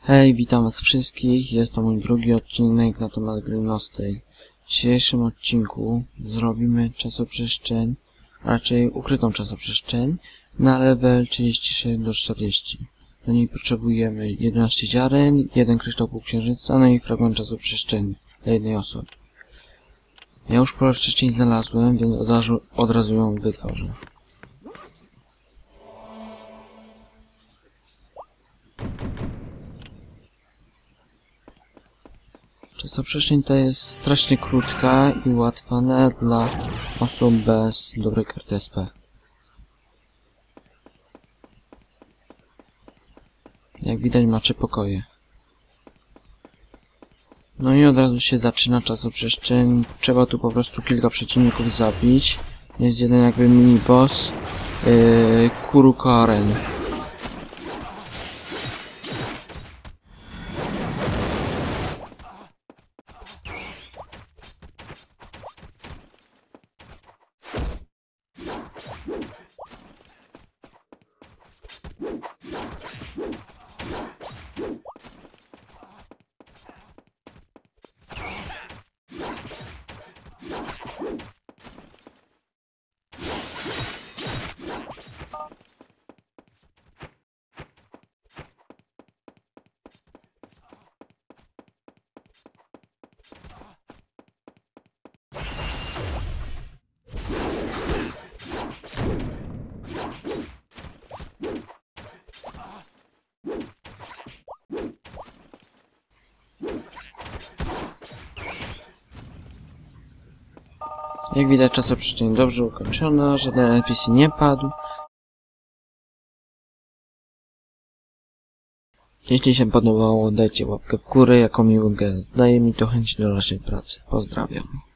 Hej, witam was wszystkich. Jest to mój drugi odcinek na temat gry Nostej. W dzisiejszym odcinku zrobimy czasoprzestrzeń, raczej ukrytą czasoprzestrzeń na level 36 do 40. Do niej potrzebujemy 11 ziaren, jeden kryształ półksiężyca, no i fragment czasoprzestrzeni dla jednej osoby. Ja już pole wcześniej znalazłem, więc od razu, od razu ją wytworzę. Czasoprzestrzeń ta jest strasznie krótka i łatwa nawet dla osób bez dobrej karty SP. Jak widać ma trzy pokoje. No i od razu się zaczyna czasoprzestrzeń. Trzeba tu po prostu kilka przeciwników zabić. Jest jeden jakby mini boss. Yy, Kurukaren. Jak widać czasoprzestrzeń dobrze ukończona, żaden NPC nie padł. Jeśli się podobało, dajcie łapkę w górę jako miły gest. Daje mi to chęć do dalszej pracy. Pozdrawiam.